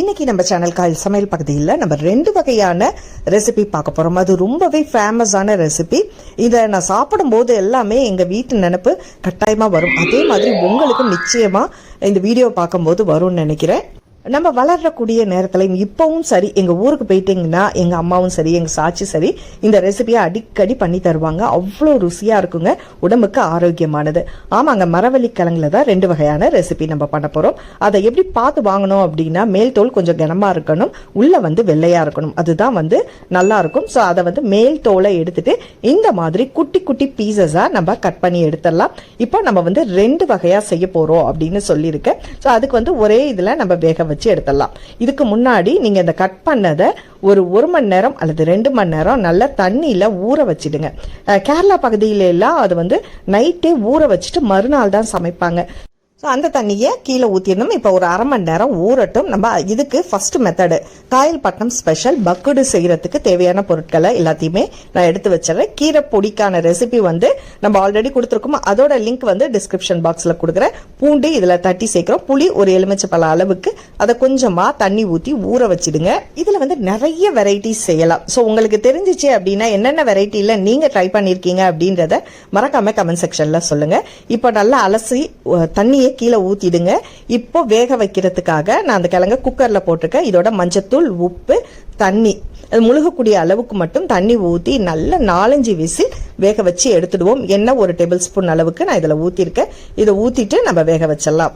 இன்னைக்கு நம்ம channel coil சமையல் பகுதியில் நம்ம ரெண்டு வகையான ரெசிபி பார்க்க போகிறோம் அது ரொம்பவே ஃபேமஸான ரெசிபி இதை நான் சாப்பிடும்போது எல்லாமே எங்கள் வீட்டு நினப்பு கட்டாயமாக வரும். அதே மாதிரி உங்களுக்கும் நிச்சயமாக இந்த வீடியோ பார்க்கும்போது வரும்னு நினைக்கிறேன். நம்ம வளரக்கூடிய நேரத்துலையும் இப்போவும் சரி எங்கள் ஊருக்கு போயிட்டீங்கன்னா எங்கள் அம்மாவும் சரி எங்கள் சாட்சி சரி இந்த ரெசிபியை அடிக்கடி பண்ணி தருவாங்க. அவ்வளோ ருசியாக இருக்குங்க. உடம்புக்கு ஆரோக்கியமானது. ஆமாங்க மரவள்ளி கிழங்குல தான் ரெண்டு வகையான ரெசிபி நம்ம பண்ண போகிறோம் அதை எப்படி பார்த்து வாங்கணும் அப்படின்னா மேல் தோல் கொஞ்சம் கனமாக இருக்கணும் உள்ளே வந்து வெள்ளையாக இருக்கணும். அதுதான் வந்து நல்லா இருக்கும். ஸோ அதை வந்து மேல் தோலை எடுத்துட்டு இந்த மாதிரி குட்டி குட்டி பீசஸாக நம்ம கட் பண்ணி எடுத்துடலாம். இப்போ நம்ம வந்து ரெண்டு வகையாக செய்ய போகிறோம் அப்படின்னு சொல்லியிருக்கேன். ஸோ அதுக்கு வந்து ஒரே இதில் நம்ம வேக வச்சு எடுத்துடலாம். இதுக்கு முன்னாடி நீங்கள் இந்த கட் பண்ணதை ஒரு ஒரு மணி நேரம் அல்லது ரெண்டு மணி நேரம் நல்லா தண்ணியில் ஊற வச்சிடுங்க. கேரளா பகுதியில எல்லாம் அது வந்து நைட்டே ஊற வச்சுட்டு மறுநாள் தான் சமைப்பாங்க. ஸோ அந்த தண்ணியை கீழே ஊற்றிடணும் இப்போ ஒரு அரை மணி நேரம் ஊறட்டும். நம்ம இதுக்கு ஃபஸ்ட்டு மெத்தடு காயல்பட்டினம் ஸ்பெஷல் பக்குடு செய்கிறதுக்கு தேவையான பொருட்களை எல்லாத்தையுமே நான் எடுத்து வச்சிடறேன். கீரை பொடிக்கான ரெசிபி வந்து நம்ம ஆல்ரெடி கொடுத்துருக்கோம்? அதோட லிங்க் வந்து டிஸ்கிரிப்ஷன் பாக்ஸில் கொடுக்குறேன். பூண்டு இதில் தட்டி சேர்க்குறோம். புளி ஒரு எலுமிச்சப்பழ அளவுக்கு அதை கொஞ்சமாக தண்ணி ஊற்றி ஊற வச்சிடுங்க. இதில் வந்து நிறைய வெரைட்டிஸ் செய்யலாம். ஸோ உங்களுக்கு தெரிஞ்சிச்சு அப்படின்னா என்னென்ன வெரைட்டியில் நீங்கள் ட்ரை பண்ணியிருக்கீங்க அப்படின்றத மறக்காமல் கமெண்ட் செக்ஷனில் சொல்லுங்கள் இப்போ நல்லா அலசி தண்ணியை கீழே ஊற்றிடுங்க இப்போ வேக வைக்கிறதுக்காக நான் அந்த கிழங்க குக்கரில் போட்டிருக்கேன். இதோட மஞ்சத்தூள் உப்பு தண்ணி. அது முழுகக்கூடிய அளவுக்கு மட்டும் தண்ணி ஊற்றி நல்ல நாலஞ்சு விசில் வேக வச்சு எடுத்துடுவோம். எண்ணெய் ஒரு டேபிள் ஸ்பூன் அளவுக்கு நான் இதில் ஊற்றிருக்கேன் இதை ஊற்றிட்டு நம்ம வேக வச்சிடலாம்.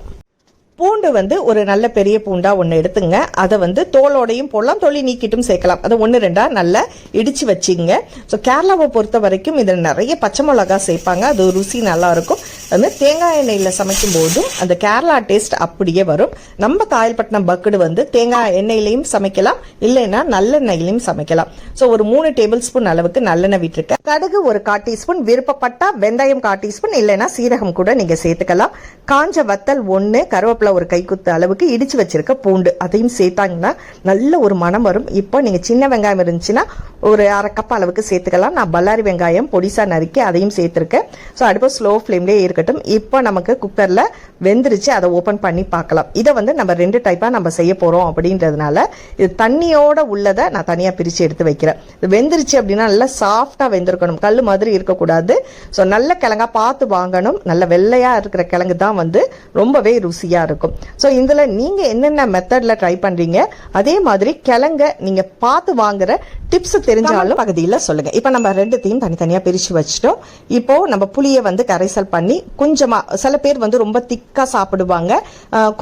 பூண்டு வந்து ஒரு நல்ல பெரிய பூண்டாக ஒன்று எடுத்துங்க. அதை வந்து தோலோடையும் போடலாம் தொலி நீக்கிட்டும் சேர்க்கலாம். அதை ஒன்று ரெண்டாக நல்லா இடித்து வச்சுங்க. ஸோ கேரளாவை பொறுத்த வரைக்கும் இதில் நிறைய பச்சை மிளகா சேர்ப்பாங்க. அது ருசி நல்லாயிருக்கும் வந்து அது தேங்காய் எண்ணெயில் சமைக்கும் போதும் அந்த கேரளா டேஸ்ட் அப்படியே வரும். நம்ம காயல்பட்டினம் பக்குடு வந்து தேங்காய் எண்ணெயிலையும் சமைக்கலாம் இல்லைன்னா நல்லெண்ணெயிலையும் சமைக்கலாம். ஸோ ஒரு மூணு டேபிள் ஸ்பூன் அளவுக்கு நல்லெண்ணெய் விட்டுருக்கேன். கடுகு ஒரு கால் டீஸ்பூன் விருப்பப்பட்டா வெந்தயம் கால் டீஸ்பூன் இல்லைன்னா சீரகம் கூட நீங்கள் சேர்த்துக்கலாம். காஞ்ச வத்தல் ஒன்று கருவேப்பிலை ஒரு கைக்குத்து அளவுக்கு இடித்து வச்சுருக்க பூண்டு. அதையும் சேர்த்தாங்கன்னா நல்ல ஒரு மனம் வரும். இப்போ நீங்கள் சின்ன வெங்காயம் இருந்துச்சுன்னா ஒரு அரை கப் அளவுக்கு சேர்த்துக்கலாம். நான் பல்லாரி வெங்காயம் பொடிசா நறுக்கி அதையும் சேர்த்துருக்கேன். ஸோ அடுப்பு ஸ்லோ ஃப்ளேம்லேயே இருக்கட்டும். இப்போ நமக்கு குக்கரில் வெந்துருச்சு. அதை ஓப்பன் பண்ணி பார்க்கலாம். இதை வந்து நம்ம ரெண்டு டைப்பாக நம்ம செய்ய போகிறோம் அப்படின்றதுனால இது தண்ணியோட உள்ளதை நான் தனியாக பிரித்து எடுத்து வைக்கிறேன். இது வெந்துருச்சு அப்படின்னா நல்லா சாஃப்டாக வெந்திருக்கணும். கல் மாதிரி இருக்கக்கூடாது. ஸோ நல்ல கிழங்கா பார்த்து வாங்கணும். நல்ல வெள்ளையாக இருக்கிற கிழங்கு தான் வந்து ரொம்பவே ருசியாக இருக்கும். ஸோ இதில் நீங்கள் என்னென்ன மெத்தடில் ட்ரை பண்ணுறீங்க அதே மாதிரி கிழங்க நீங்கள் பார்த்து வாங்குற டிப்ஸ் தெரிஞ்சாலும் பகுதியில் சொல்லுங்கள் இப்போ நம்ம ரெண்டுத்தையும் தனித்தனியாக பிரித்து வச்சுட்டோம். இப்போது நம்ம புளியை வந்து கரைசல் பண்ணி கொஞ்சமாக சில பேர் வந்து ரொம்ப திக்காக சாப்பிடுவாங்க.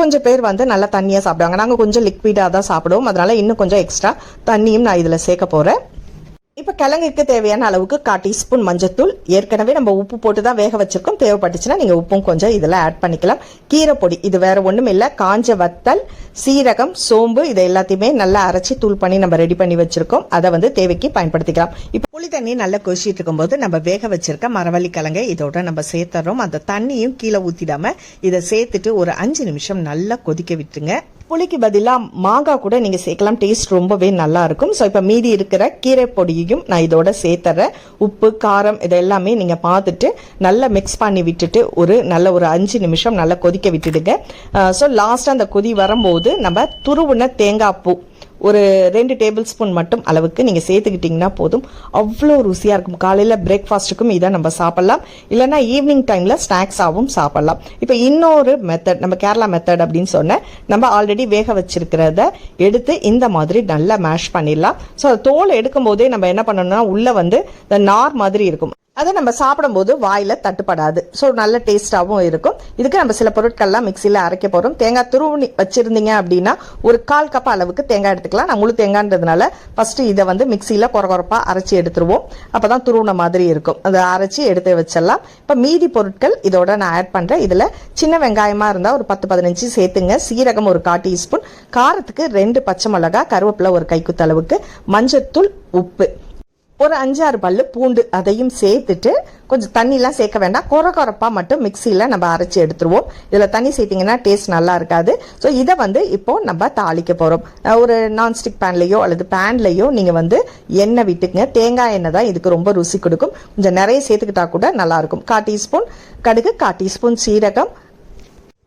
கொஞ்சம் பேர் வந்து நல்லா தண்ணியாக சாப்பிடுவாங்க. நாங்கள் கொஞ்சம் லிக்விடாக தான் சாப்பிடுவோம். அதனால் இன்னும் கொஞ்சம் எக்ஸ்ட்ரா தண்ணியும் நான் இதில் சேர்க்க போகிறேன் இப்போ கிழங்குக்கு தேவையான அளவுக்கு கால் டீஸ்பூன் மஞ்சத்தூள். ஏற்கனவே நம்ம உப்பு போட்டு தான் வேக வச்சிருக்கோம். தேவைப்பட்டுச்சுன்னா நீங்கள் உப்பும் கொஞ்சம் இதில் ஆட் பண்ணிக்கலாம். கீரை பொடி இது வேறு ஒன்றும் இல்லை. காஞ்ச வத்தல் சீரகம் சோம்பு இதை எல்லாத்தையுமே நல்லா அரைச்சி தூள் பண்ணி நம்ம ரெடி பண்ணி வச்சிருக்கோம். அதை வந்து தேவைக்கு பயன்படுத்திக்கலாம். இப்போ புளி தண்ணி நல்லா கொசிட்டு இருக்கும்போது நம்ம வேக வச்சிருக்க மரவள்ளி கிழங்கை இதோட நம்ம சேர்த்துறோம். அந்த தண்ணியும் கீழே ஊற்றிடாம இதை சேர்த்துட்டு ஒரு அஞ்சு நிமிஷம் நல்லா கொதிக்க விட்டுருங்க. புளிக்கு பதிலாக மாங்காய் கூட நீங்கள் சேர்க்கலாம். டேஸ்ட் ரொம்பவே நல்லா இருக்கும். ஸோ இப்போ மீதி இருக்கிற கீரை பொடியையும் நான் இதோட சேர்த்துறேன். உப்பு காரம் இது எல்லாமே நீங்கள் பார்த்துட்டு நல்லா மிக்ஸ் பண்ணி விட்டுட்டு ஒரு நல்ல ஒரு அஞ்சு நிமிஷம் நல்லா கொதிக்க விட்டுடுங்க. ஸோ லாஸ்ட்டாக அந்த கொதி வரும்போது நம்ம துருவுன தேங்காய் பூ. ஒரு ரெண்டு டேபிள் ஸ்பூன் மட்டும் அளவுக்கு நீங்கள் சேர்த்துக்கிட்டிங்கன்னா போதும். அவ்வளோ ருசியாக இருக்கும். காலையில் பிரேக்ஃபாஸ்ட்டுக்கும் இதை நம்ம சாப்பிட்லாம். இல்லைன்னா ஈவினிங் டைமில் ஸ்நாக்ஸாகவும் சாப்பிட்லாம். இப்போ இன்னொரு மெத்தட் நம்ம கேரளா மெத்தட் அப்படின்னு சொன்னேன் நம்ம ஆல்ரெடி வேக வச்சிருக்கிறத எடுத்து இந்த மாதிரி நல்லா மேஷ் பண்ணிடலாம். ஸோ தோல் எடுக்கும் போதே நம்ம என்ன பண்ணணும்னா உள்ளே வந்து இந்த நார் மாதிரி இருக்கும். அதை நம்ம சாப்பிடும்போது வாயில் தட்டுப்படாது. ஸோ நல்ல டேஸ்டாகவும் இருக்கும். இதுக்கு நம்ம சில பொருட்கள்லாம் மிக்சியில் அரைக்க போகிறோம் தேங்காய் துருவி வச்சுருந்தீங்க அப்படின்னா ஒரு கால் கப் அளவுக்கு தேங்காய் எடுத்துக்கலாம். நான் முழு தேங்காய்ன்றதுனால ஃபஸ்ட்டு இதை வந்து மிக்சியில் குறகுறப்பாக அரைச்சி எடுத்துருவோம். அப்போ தான் துருவின மாதிரி இருக்கும். அதை அரைச்சி எடுத்து வச்சிடலாம். இப்போ மீதி பொருட்கள் இதோட நான் ஆட் பண்ணுறேன் இதில் சின்ன வெங்காயமாக இருந்தால் ஒரு பத்து பதினஞ்சு சேர்த்துங்க. சீரகம் ஒரு கால் டீஸ்பூன். காரத்துக்கு ரெண்டு பச்சை மிளகா கருவேப்பிலை ஒரு கைக்குத்து அளவுக்கு. மஞ்சத்தூள் உப்பு. ஒரு அஞ்சாறு பல்லு பூண்டு அதையும் சேர்த்துட்டு கொஞ்சம் தண்ணிலாம் சேர்க்க வேண்டாம். குற குறப்பாக மட்டும் மிக்சியில் நம்ம அரைச்சி எடுத்துருவோம். இதில் தண்ணி சேர்த்திங்கன்னா டேஸ்ட் நல்லா இருக்காது. ஸோ இதை வந்து இப்போ நம்ம தாளிக்க போகிறோம் ஒரு நான்ஸ்டிக் பேன்லேயோ அல்லது பேன்லேயோ நீங்கள் வந்து எண்ணெய் விட்டுக்குங்க. தேங்காய் எண்ணெய் தான் இதுக்கு ரொம்ப ருசி கொடுக்கும். கொஞ்சம் நிறைய சேர்த்துக்கிட்டா கூட நல்லாயிருக்கும் கால் டீஸ்பூன் கடுகு கால் டீஸ்பூன் சீரகம்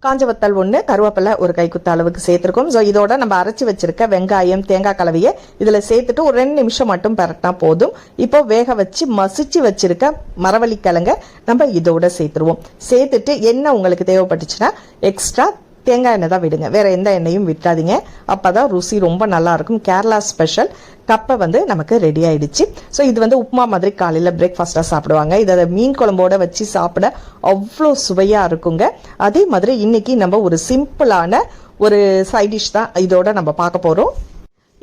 காஞ்ச வத்தல் ஒன்று கருவேப்பிலை ஒரு கைக்குத்த அளவுக்கு சேர்த்துருக்கோம். ஸோ இதோட நம்ம அரைச்சி வச்சிருக்க வெங்காயம் தேங்காய் கலவையை இதில் சேர்த்துட்டு ஒரு ரெண்டு நிமிஷம் மட்டும் பரட்டினா போதும். இப்போ வேக வச்சு மசிச்சு வச்சிருக்க மரவள்ளிக்கிழங்க நம்ம இதோட சேர்த்துருவோம். சேர்த்துட்டு என்ன உங்களுக்கு தேவைப்பட்டுச்சுன்னா எக்ஸ்ட்ரா தேங்காய் எண்ணெய் தான் விடுங்க. வேற எந்த எண்ணெயும் விட்டாதீங்க. அப்பதான் ருசி ரொம்ப நல்லா இருக்கும் கேரளா ஸ்பெஷல். கப்பை வந்து நமக்கு ரெடி ஆயிடுச்சு. ஸோ இது வந்து உப்புமா மாதிரி காலையில் பிரேக்ஃபாஸ்ட்டாக சாப்பிடுவாங்க. இதை மீன் குழம்போட வச்சு சாப்பிட அவ்வளோ சுவையாக இருக்குங்க. அதே மாதிரி இன்னைக்கு நம்ம ஒரு சிம்பிளான ஒரு சைடிஷ் தான் இதோட நம்ம பார்க்க போகிறோம்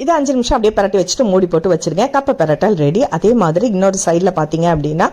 இது அஞ்சு நிமிஷம் அப்படியே பரட்டி வச்சுட்டு மூடி போட்டு வச்சுருக்கேன் கப்பை பரட்டல் ரெடி அதே மாதிரி இன்னொரு சைடில் பார்த்தீங்க அப்படின்னா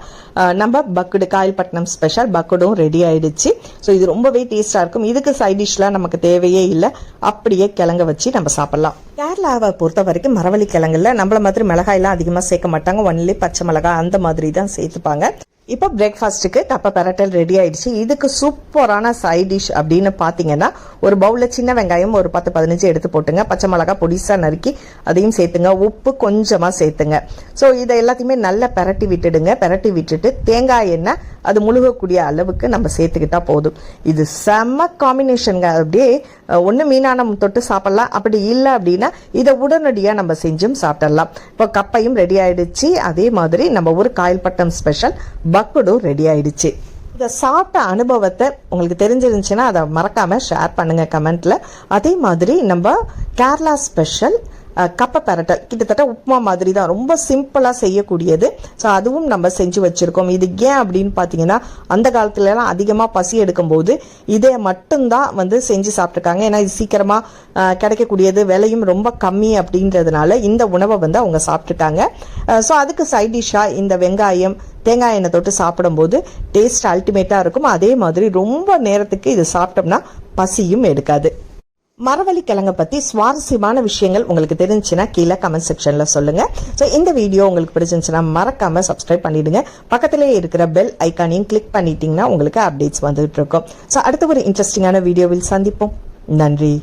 நம்ம பக்குடு காயல்பட்டினம் ஸ்பெஷல் பக்குடும் ரெடி ஆயிடுச்சு. ஸோ இது ரொம்பவே டேஸ்ட்டாக இருக்கும். இதுக்கு சைட் டிஷ்லாம் நமக்கு தேவையே இல்லை. அப்படியே கிழங்க வச்சு நம்ம சாப்பிட்லாம். கேரளாவை பொறுத்த வரைக்கும் மரவள்ளி கிழங்குல நம்மள மாதிரி மிளகாயெல்லாம் அதிகமாக சேர்க்க மாட்டாங்க. ஒன்லி பச்சை மிளகாய் அந்த மாதிரி தான் சேர்த்துப்பாங்க. இப்போ பிரேக்ஃபாஸ்ட்டுக்கு கப்பை பரட்டல் ரெடி ஆயிடுச்சு. இதுக்கு சூப்பரான சைட் டிஷ் அப்படின்னு பார்த்தீங்கன்னா ஒரு பவுலில் சின்ன வெங்காயம் ஒரு பத்து பதினஞ்சு எடுத்து போட்டுங்க. பச்சை மிளகா பொடிசா நறுக்கி அதையும் சேர்த்துங்க. உப்பு கொஞ்சமாக சேர்த்துங்க. ஸோ இதை எல்லாத்தையுமே நல்லா பரட்டி விட்டுடுங்க. பெரட்டி விட்டுட்டு தேங்காய் எண்ணெய் அது முழுகக்கூடிய அளவுக்கு நம்ம சேர்த்துக்கிட்டா போதும். இது செம்ம காம்பினேஷனுங்க அப்படியே ஒன்று மீனானம் தொட்டு சாப்பிடலாம். அப்படி இல்லை அப்படின்னா இதை உடனடியாக நம்ம செஞ்சும் சாப்பிடலாம். இப்போ கப்பையும் ரெடி ஆயிடுச்சு. அதே மாதிரி நம்ம ஒரு காயல்பட்டம் ஸ்பெஷல் பக்குடும் ரெடி ஆயிடுச்சு. இதை சாப்பிட்ட அனுபவத்தை உங்களுக்கு தெரிஞ்சிருந்துச்சுன்னா அதை மறக்காமல் ஷேர் பண்ணுங்கள் கமெண்ட்டில் அதே மாதிரி நம்ம கேரளா ஸ்பெஷல் கப்பை பரட்டல் கிட்டத்தட்ட உப்புமா மாதிரி தான் ரொம்ப சிம்பிளாக செய்யக்கூடியது. ஸோ அதுவும் நம்ம செஞ்சு வச்சுருக்கோம். இது ஏன் அப்படின்னு பார்த்தீங்கன்னா அந்த காலத்துலலாம் அதிகமாக பசி எடுக்கும்போது இதை மட்டும்தான் வந்து செஞ்சு சாப்பிட்ருக்காங்க ஏன்னா இது சீக்கிரமாக கிடைக்கக்கூடியது விலையும் ரொம்ப கம்மி அப்படின்றதுனால இந்த உணவை வந்து அவங்க சாப்பிட்டுட்டாங்க. ஸோ அதுக்கு சைட் டிஷ்ஷாக இந்த வெங்காயம் தேங்காய் எண்ணெய் தொட்டு சாப்பிடும்போது டேஸ்ட் அல்டிமேட்டாக இருக்கும். அதே மாதிரி ரொம்ப நேரத்துக்கு இது சாப்பிட்டோம்னா பசியும் எடுக்காது. மரவள்ளி கிழங்கை பற்றி சுவாரஸ்யமான விஷயங்கள் உங்களுக்கு தெரிஞ்சுன்னா கீழே கமெண்ட் செக்ஷனில் சொல்லுங்கள் ஸோ இந்த வீடியோ உங்களுக்கு பிடிச்சிருந்துச்சுன்னா மறக்காமல் சப்ஸ்கிரைப் பண்ணிடுங்க. பக்கத்திலே இருக்கிற பெல் ஐக்கானையும் கிளிக் பண்ணிட்டீங்கன்னா உங்களுக்கு அப்டேட்ஸ் வந்துகிட்டு இருக்கும். ஸோ அடுத்த ஒரு இன்ட்ரெஸ்டிங்கான வீடியோவில் சந்திப்போம். நன்றி.